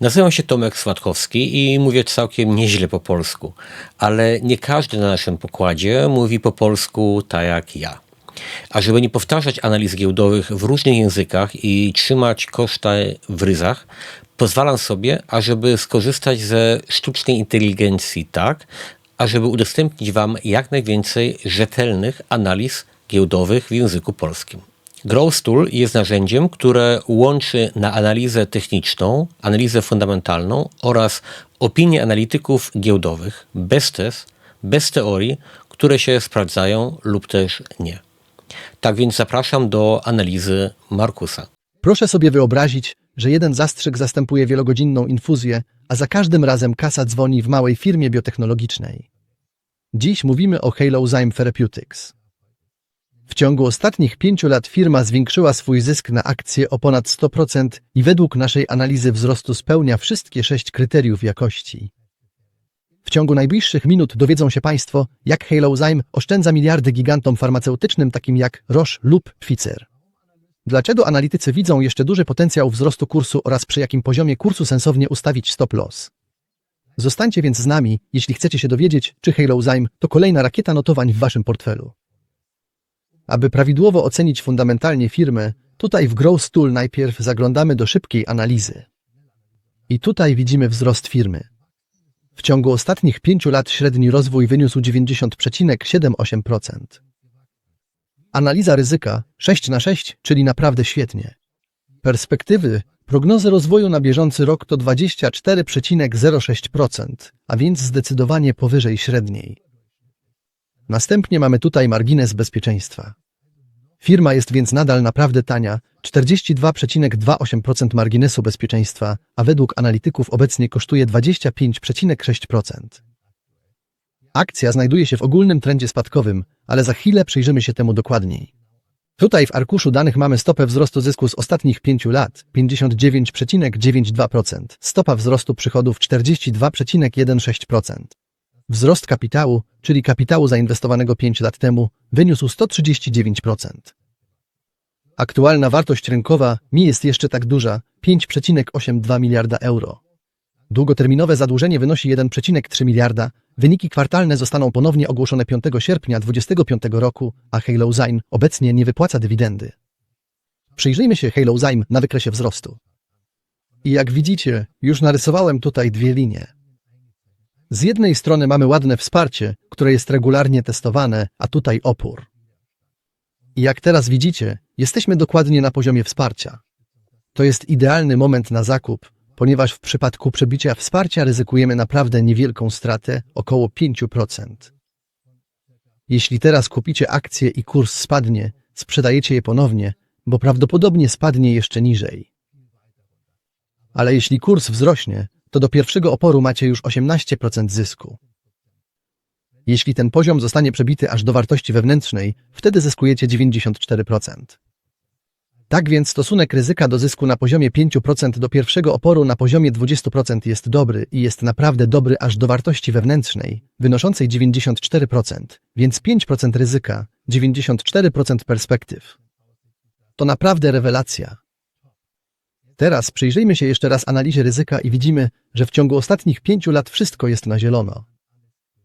Nazywam się Tomek Słatkowski i mówię całkiem nieźle po polsku, ale nie każdy na naszym pokładzie mówi po polsku tak jak ja. A żeby nie powtarzać analiz giełdowych w różnych językach i trzymać koszty w ryzach, pozwalam sobie, ażeby skorzystać ze sztucznej inteligencji tak, ażeby udostępnić Wam jak najwięcej rzetelnych analiz giełdowych w języku polskim. Growth Tool jest narzędziem, które łączy na analizę techniczną, analizę fundamentalną oraz opinie analityków giełdowych bez tez, bez teorii, które się sprawdzają lub też nie. Tak więc zapraszam do analizy Markusa. Proszę sobie wyobrazić, że jeden zastrzyk zastępuje wielogodzinną infuzję, a za każdym razem kasa dzwoni w małej firmie biotechnologicznej. Dziś mówimy o Halozyme Therapeutics. W ciągu ostatnich pięciu lat firma zwiększyła swój zysk na akcję o ponad 100% i według naszej analizy wzrostu spełnia wszystkie sześć kryteriów jakości. W ciągu najbliższych minut dowiedzą się Państwo, jak Halozyme oszczędza miliardy gigantom farmaceutycznym takim jak Roche lub Pfizer. Dlaczego analitycy widzą jeszcze duży potencjał wzrostu kursu oraz przy jakim poziomie kursu sensownie ustawić stop loss? Zostańcie więc z nami, jeśli chcecie się dowiedzieć, czy Halozyme to kolejna rakieta notowań w Waszym portfelu. Aby prawidłowo ocenić fundamentalnie firmę, tutaj w Growth Tool najpierw zaglądamy do szybkiej analizy. I tutaj widzimy wzrost firmy. W ciągu ostatnich pięciu lat średni rozwój wyniósł 90,78%. Analiza ryzyka 6 na 6, czyli naprawdę świetnie. Perspektywy prognozy rozwoju na bieżący rok to 24,06%, a więc zdecydowanie powyżej średniej. Następnie mamy tutaj margines bezpieczeństwa. Firma jest więc nadal naprawdę tania, 42,28% marginesu bezpieczeństwa, a według analityków obecnie kosztuje 25,6%. Akcja znajduje się w ogólnym trendzie spadkowym, ale za chwilę przyjrzymy się temu dokładniej. Tutaj w arkuszu danych mamy stopę wzrostu zysku z ostatnich 5 lat 59,92%, stopa wzrostu przychodów 42,16%. Wzrost kapitału, czyli kapitału zainwestowanego 5 lat temu, wyniósł 139%. Aktualna wartość rynkowa nie jest jeszcze tak duża 5,82 miliarda euro. Długoterminowe zadłużenie wynosi 1,3 miliarda, wyniki kwartalne zostaną ponownie ogłoszone 5 sierpnia 2025 roku, a Halozyme obecnie nie wypłaca dywidendy. Przyjrzyjmy się Halozyme na wykresie wzrostu. I jak widzicie, już narysowałem tutaj dwie linie. Z jednej strony mamy ładne wsparcie, które jest regularnie testowane, a tutaj opór. I jak teraz widzicie, jesteśmy dokładnie na poziomie wsparcia. To jest idealny moment na zakup, ponieważ w przypadku przebicia wsparcia ryzykujemy naprawdę niewielką stratę, około 5%. Jeśli teraz kupicie akcje i kurs spadnie, sprzedajecie je ponownie, bo prawdopodobnie spadnie jeszcze niżej. Ale jeśli kurs wzrośnie, to do pierwszego oporu macie już 18% zysku. Jeśli ten poziom zostanie przebity aż do wartości wewnętrznej, wtedy zyskujecie 94%. Tak więc stosunek ryzyka do zysku na poziomie 5% do pierwszego oporu na poziomie 20% jest dobry i jest naprawdę dobry aż do wartości wewnętrznej, wynoszącej 94%, więc 5% ryzyka, 94% perspektyw. To naprawdę rewelacja. Teraz przyjrzyjmy się jeszcze raz analizie ryzyka i widzimy, że w ciągu ostatnich pięciu lat wszystko jest na zielono.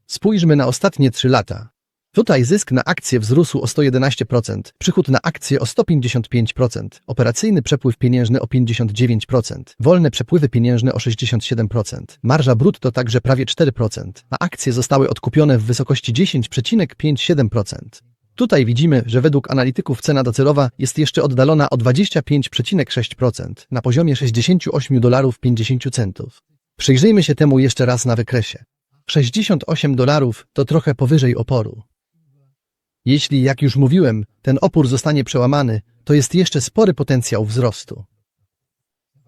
Spójrzmy na ostatnie trzy lata. Tutaj zysk na akcję wzrósł o 111%, przychód na akcję o 155%, operacyjny przepływ pieniężny o 59%, wolne przepływy pieniężne o 67%, marża brutto także prawie 4%, a akcje zostały odkupione w wysokości 10,57%. Tutaj widzimy, że według analityków cena docelowa jest jeszcze oddalona o 25,6% na poziomie 68 dolarów 50 centów. Przyjrzyjmy się temu jeszcze raz na wykresie. 68 dolarów to trochę powyżej oporu. Jeśli, jak już mówiłem, ten opór zostanie przełamany, to jest jeszcze spory potencjał wzrostu.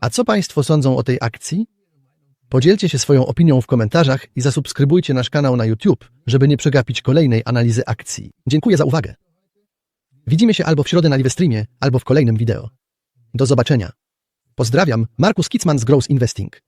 A co Państwo sądzą o tej akcji? Podzielcie się swoją opinią w komentarzach i zasubskrybujcie nasz kanał na YouTube, żeby nie przegapić kolejnej analizy akcji. Dziękuję za uwagę. Widzimy się albo w środę na live streamie, albo w kolejnym wideo. Do zobaczenia. Pozdrawiam, Markus Kitzman z Growth Investing.